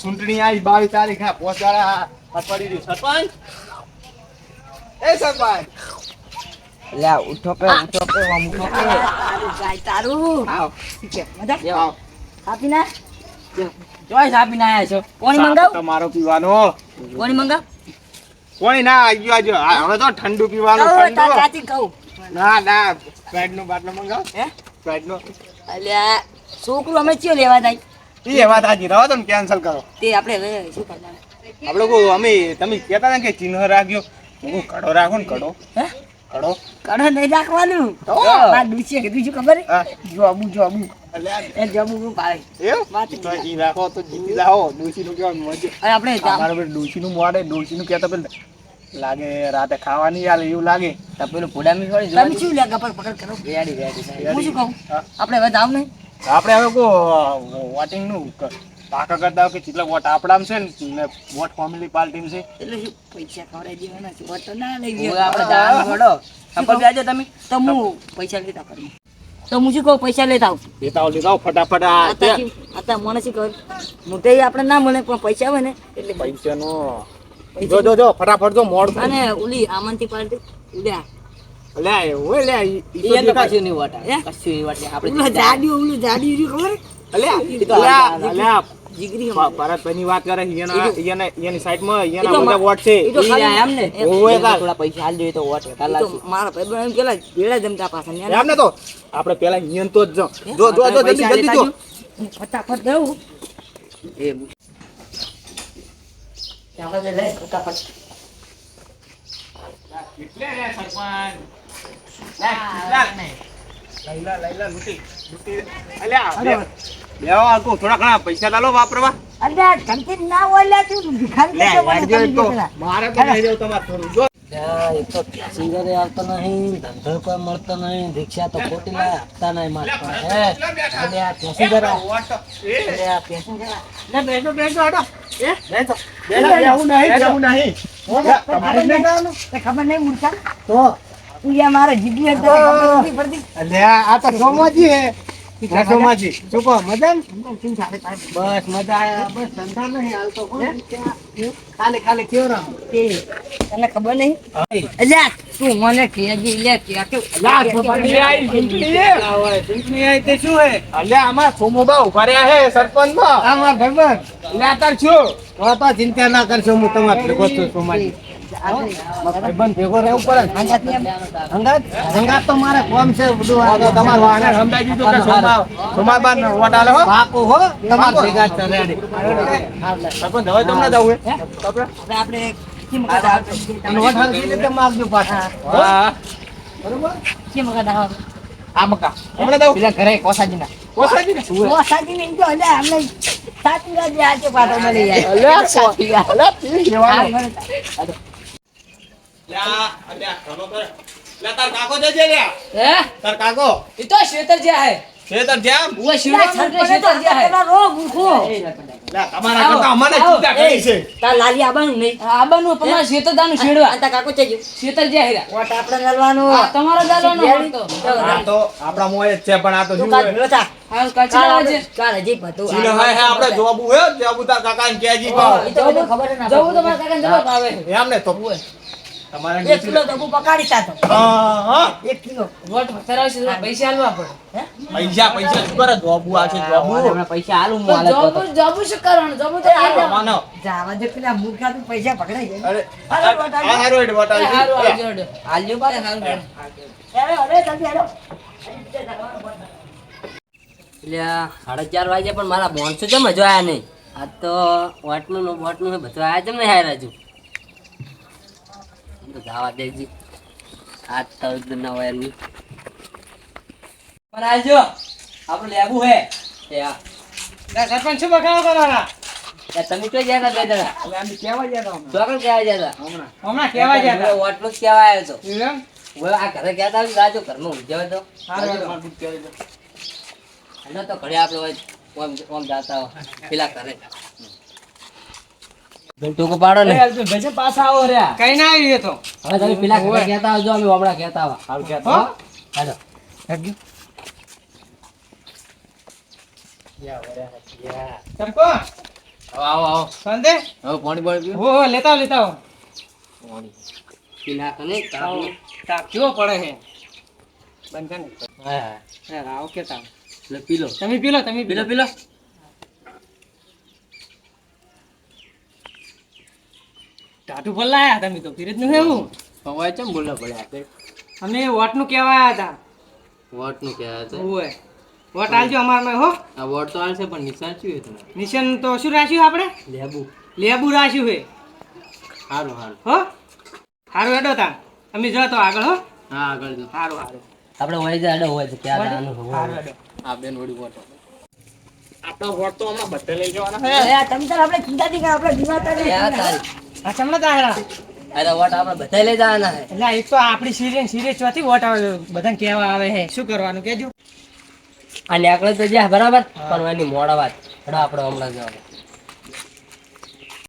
ચૂંટણી આવી બાવીસ તારીખ હા પોચ દાડા અઠવાડિયે દી. સરપંચ? એ સરપંચ! લે ઉઠો કે ઉઠો કે આમ ઉઠો કે તારું ગાય તારું. આવ. મજા? આવ આપી ના? ચોઈસ આપીને આયા છો. પાણી મંગાવ? તમારો પીવાનો. કોની મંગાવ? કોઈ ના આજો. આ હવે તો ઠંડુ પીવાનું કહું ઠંડુ. કાચી કહું. ના ના સ્પ્રાઇટ નો બાટલો મંગાવ. હે? સ્પ્રાઇટ નો. અલ્યા છોકરું અમે ચિયો લેવા થાય એ વાત આજી રહો તમે કેન્સલ કરો. તે આપણે હવે શું કરવાનું? આપણે કહું અમે તમે કહેતા ને કે ચિહ્ન રાખ્યો. હું કડો રાખો ને કડો. હે? કડો. કડો નહીં રાખવાનું. તો? આ ડૂસીએ કીધું શું ખબર. જોબુ જોબુ એ જોબુ હું પાડે એ વાત તો ઈ રાખો તો જીતી જાઓ. ડોશીનું નું કેવાનું મજે આપણે અમારે પેલું ડોશીનું મોડે નું કહેતા પેલું લાગે રાતે ખાવાની આલે એવું લાગે. તો પેલું ફોડામી વાળી તમે જોવા શું લે ગપર પકડ કરો. બેડી બેડી હું શું કહું? આપણે હવે જાવ નહીં? આપણે હવે કો વોટિંગનું પાકા કરતા કે કેટલા વોટ આપડામ છે ને વોટ ફેમિલી પાર્ટી છે. એટલે શું? પૈસા ખવડાવી દેવાના છે. વોટ તો ના લઈ ગયો. આપણે જાવ પડો સંપલ બેજો તમે? તો હું પૈસા લેતા કરું તો હું શું કહું? પૈસા લેતા આવું લેતા આવું લેતા આવો ફટાફટ અત્યારે મને શું કહું મોટે આપણે ના મળે પણ પૈસા હોય ને. એટલે પૈસાનો જો જો જો ફટાફટ જો મોડ અને ઓલી આમંતી પાર્ટી ઉડ્યા લે ઓય લે ઈ- ઈ તો એ તો દેખાય. કશું નહીં વટા. કશું નહીં વટે આપણે જાડિયું ઓલું જાડિયું રહ્યું ખબર? અલ્યા, ઈ તો અલ્યા, જીગરી ભ- ભરતભાઈની વાત કરે છે, એના- એના- એની એના બધા વોટ છે. ઈ તો એમ ને ઓવે એને થોડા પૈસા હાલ જોઈએ તો વટે કાલા તો મારા ભાઈ એમ પેલા જમતા પાછા ન્યા એમ ને તો. આપણે પેલા ઈયન તો જ જો. જો જો જલ્દી જલ્દી જો. ફટાફટ એ આપણે લે ફટાફટ લઈલા, લઈલા, લૂંટી, લૂંટી. અલ્યા, બે- બેહો થોડા ઘણા પૈસા લાલો વાપરવા. અલ્યા કંટીન ના હોય તું. ભિખારી લે, તો. મારે તમારે થોડું. જો. તો પેસેન્જરે આવતો નહીં ધંધો કોઈ મળતો નહીં રિક્ષા તો ખોટી લાય આપતા નહીં હે? અને આ પેસેન્જર આ- આ પેસેન્જર આ- બેસો, બેસો, હટો. એ, બેસો. બેસો, બેહવું નહીં, બેહવું નહીં. તમારે નહીં? ખબર નહીં મૂર્ખા તો? તું યા મારે જીગી પડતી. અલ્યા, આ તો સોમાજી હે. આ સોમાજી. શું કહો, મજામાં? શું ચાલે બસ મજા બસ ધંધા નહીં હાલતો ખાલી ખાલી કેવો રામ તને ખબર નહીં? અલ્યા તું મને કહેજે લે કે કે અલ્યા આમાં સોમોબા ઊભા રહ્યા હે સરપંચમાં. તો તો ચિંતા ના કરશો હું તમારે ભેગો છું સોમાજી ભાઈબંધ ભેગો રહેવું પડે હંગાત હંગાત? તો મારે કોમ છે બધું તમારું તમારે સમજાઈ દીધું કે સોમા સોમાબાન વોટ આલે હો? પાકું હો તમારે ભેગા છે રેડી સરપંચ હવે તમને જવું હે? આપણે? આપણે કેમ કદા અને વોટ હાલ કઈ રીતે માગજો પાછા. હા. બરોબર? કેમ કદા આ મકા. હમણાં દઉં? પેલા ઘરે કોસાજી ને કોસાજી સાજી તો અલ્યા અમને સાચી વાત આજે પાટો મળી જાય અલ્યા સાચી વાત. અલ્યા પી લેવાનો મને લ્યા અલ્યા ઘણો કર લ્યા તાર કાકો જજે લ્યા હે તાર કાકો એ તો શેતર જ્યાં હે છે તાર જામ ઉવા શિવરાજ શેતર જ્યાં હે રો મૂર્ખો. લ્યા તમારા કરતા અમને ચિંતા કરી છે તાર લાલી આવવાનું નહીં આબાનું તમારા શેતર શેડવા આ કાકો છે શેતર જ્યાં હેરા વોટ આપણે ગાલવાનો. આ તમારો દાલોનો મળતો આ તો આપણા મોય જ છે પણ આ તો તું. હાલ કાલ કચરા છે કાલ હજી બધું જીને હાય હાય આપણે જોબુ હે જોબુ તાર કાકા ને કેજી તો ખબર ના જવું તો પડે. મારા જવાબ આવે એમ તો તમારે એક કિલો ડબ્બુ પકાડી તાતો. હા હા. એક કિલો. વોટ કરાવશે પૈસા આલવા પડે. પૈસા પૈસા શું કરે? જોબુ આ છે જોબુ. પૈસા આલું હું જોબુ જોબુ શું કરવાનું? જોબુ તો આલવા. માનો. જાવા દે પેલા મૂર્ખા તું પૈસા પકડાઈ જાય અરે અરે, વોટ આ આવી. હારું વોટ એ હારું આવી આવજો હેડો. આલ્યો પાછા હારું અરે, અરે, જલ્દી હેડો. એટલે સાડા ચાર વાગ્યા પણ મારા માણસો છે હજુ આયા નહીં? આ તો વોટનું ને બોટનું બધું આયા છે ને હાર્યા હજુ જવા દેજી. આ તો ના હોય એનું પણ આવજો આપણે લેવું હે. એ આ સરપંચ શું બગાડો કરવાના? તમે તો ગયા હતા બે જણા? અમે કેવા ગયા હતા ચોકડ કહેવા ગયા હતા? હમણાં. હમણાં કેવા ગયા હતા. વોટનું જ કહેવા આવ્યો હતો. હવે આ ઘરે ગયા હતા રાજો ઘરમાં ઊંઘ્યા તો. હાલો તો ઘરે આપણે હોય ઓમ ઓમ જાતા પેલા ઘરે. ટૂંકો પાડો ને. ગજે પાછા આવો રહ્યા કઈ ના આવી તો. હવે તમે પેલા કહેતા આવજો અમે હમણાં કહેતા આવા હાલ ગયા. હાલો ચંપો આવો આવો સંદે હવે પાણી પાણી પીવું? હો હો, લેતા આવો, લેતા પીલો પીલા. કને તમે પીલો કેવો પડે છે બંધ કર ને. હા હા અરે રાવ કે તાપ એટલે પી લો તમે પી લો તમે પી લો પી લો ટાટુ પર લાયા તમે તો ફિરજનું એવું હવે ચમ બોલા પડ્યા અમે વોટનું કેવા હતા. વોટનું કહેવાય હતા? ઓય. વોટ આલજો અમાર હો. આ વોટ તો આલશે પણ નિશાન શું હે નિશાન તો શું રાખ્યું આપણે? લેબુ. લેબુ રાખ્યું હે સારું હારું. હો. હારું હેડો તા અમે જો તો આગળ હો. હા આગળ જો. સારું હારું. આપણે હોય જાય હોય છે ક્યાં જવાનું. હેડો. આ બેન વડી વોટ આપણો વોટ તો હમણાં બધે લઈ જવાના હે તમે તાર આપણે ચિંતા થી આપણે જીવાતા નહીં. આ ચમડા તારા અરે વોટ આપણે બધા લઈ જવાના હે. એટલે એક તો આપણી સિરિયસ સિરિયસ ચોથી વોટ આવે બધાને કહેવા આવે હે શું કરવાનું? કેજો આ નેકળે તો જ્યાં બરાબર? પણ એની મોડા વાત. હેડો આપણે હમણાં જવાનું.